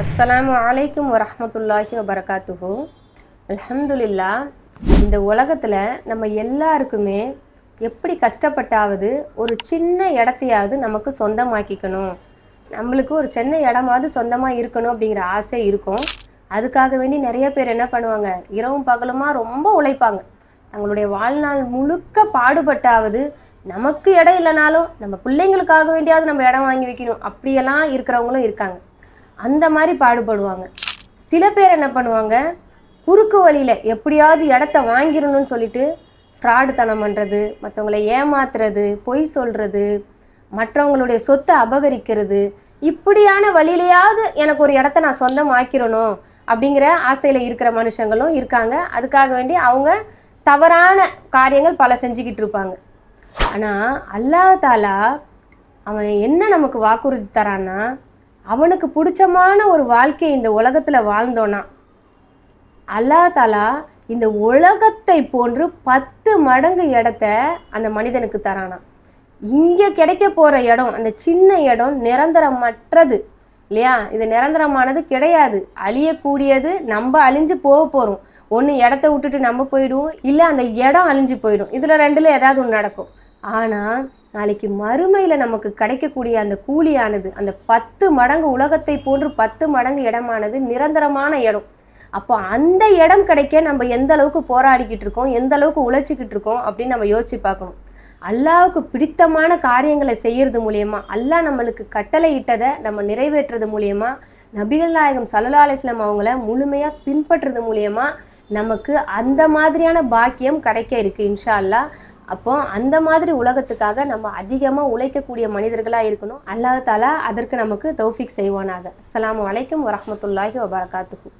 அஸ்ஸலாமு அலைக்கும் வரமத்துல்லாஹி வபரகாத்துஹு. அல்ஹம்துலில்லா இந்த உலகத்தில் நம்ம எல்லாருக்குமே எப்படி கஷ்டப்பட்டாவது ஒரு சின்ன இடத்தையாவது நமக்கு சொந்தமாக்கிக்கணும். நம்மளுக்கு ஒரு சின்ன இடமாவது சொந்தமாக இருக்கணும் அப்படிங்கிற ஆசை இருக்கும். அதுக்காக வேண்டி நிறைய பேர் என்ன பண்ணுவாங்க? இரவும் பகலுமா ரொம்ப உழைப்பாங்க. தங்களுடைய வாழ்நாள் முழுக்க பாடுபட்டாவது நமக்கு இடம் இல்லைனாலும் நம்ம பிள்ளைங்களுக்காக வேண்டியாவது நம்ம இடம் வாங்கி வைக்கணும். அப்படியெல்லாம் இருக்கிறவங்களும் இருக்காங்க. அந்த மாதிரி பாடுபடுவாங்க. சில பேர் என்ன பண்ணுவாங்க குறுக்கு வழியில் எப்படியாவது இடத்த வாங்கிடணும்னு சொல்லிட்டு ஃப்ராடுத்தனம் பண்ணுறது மற்றவங்களை ஏமாத்துறது பொய் சொல்கிறது மற்றவங்களுடைய சொத்தை அபகரிக்கிறது இப்படியான வழியிலையாவது எனக்கு ஒரு இடத்த நான் சொந்தமாக்கிறணும் அப்படிங்கிற ஆசையில் இருக்கிற மனுஷங்களும் இருக்காங்க. அதுக்காக வேண்டி அவங்க தவறான காரியங்கள் பல செஞ்சுக்கிட்டு இருப்பாங்க. ஆனால் அல்லாஹ் தாலா அவன் என்ன நமக்கு வாக்குறுதி தரான்னா அவனுக்கு பிடிச்சமான ஒரு வாழ்க்கையை இந்த உலகத்தில் வாழ்ந்தோன்னா அல்லா தாலா இந்த உலகத்தை போன்று பத்து மடங்கு இடத்த அந்த மனிதனுக்கு தரானாம் இங்கே கிடைக்க போகிற இடம் அந்த சின்ன இடம் நிரந்தரமற்றது இல்லையா? இது நிரந்தரமானது கிடையாது. அழியக்கூடியது நம்ம அழிஞ்சு போக போகிறோம் ஒன்று இடத்த விட்டுட்டு நம்ம போயிடுவோம் இல்லை அந்த இடம் அழிஞ்சு போயிடும். இதில் ரெண்டில் ஏதாவது ஒன்று நடக்கும். ஆனால் நாளைக்கு மறுமையில் நமக்கு கிடைக்கக்கூடிய அந்த கூலியானது அந்த பத்து மடங்கு உலகத்தை போன்று பத்து மடங்கு இடமானது நிரந்தரமான இடம். அப்போ அந்த இடம் கிடைக்க நம்ம எந்த அளவுக்கு போராடிக்கிட்டு இருக்கோம் எந்த அளவுக்கு உழைச்சிக்கிட்டு இருக்கோம் அப்படின்னு நம்ம யோசிச்சு பார்க்கணும். அல்லாவுக்கு பிடித்தமான காரியங்களை செய்யறது மூலியமா அல்லாஹ் நம்மளுக்கு கட்டளை இட்டதை நம்ம நிறைவேற்றுறது மூலியமா நபிகள் நாயகம் சல்லா அலிஸ்லாம் அவங்கள முழுமையாக பின்பற்றுறது மூலியமா நமக்கு அந்த மாதிரியான பாக்கியம் கிடைக்க இருக்கு இன்ஷா அல்லாஹ். அப்போ அந்த மாதிரி உலகத்துக்காக நம்ம அதிகமாக உழைக்கக்கூடிய மனிதர்களாக இருக்கணும். அல்லாத தாலா அதற்கு நமக்கு தௌஃபிக் செய்வானாக. அஸ்லாம் வலைக்கம் வரமத்துல்லாஹி வபரகாத்துக்கும்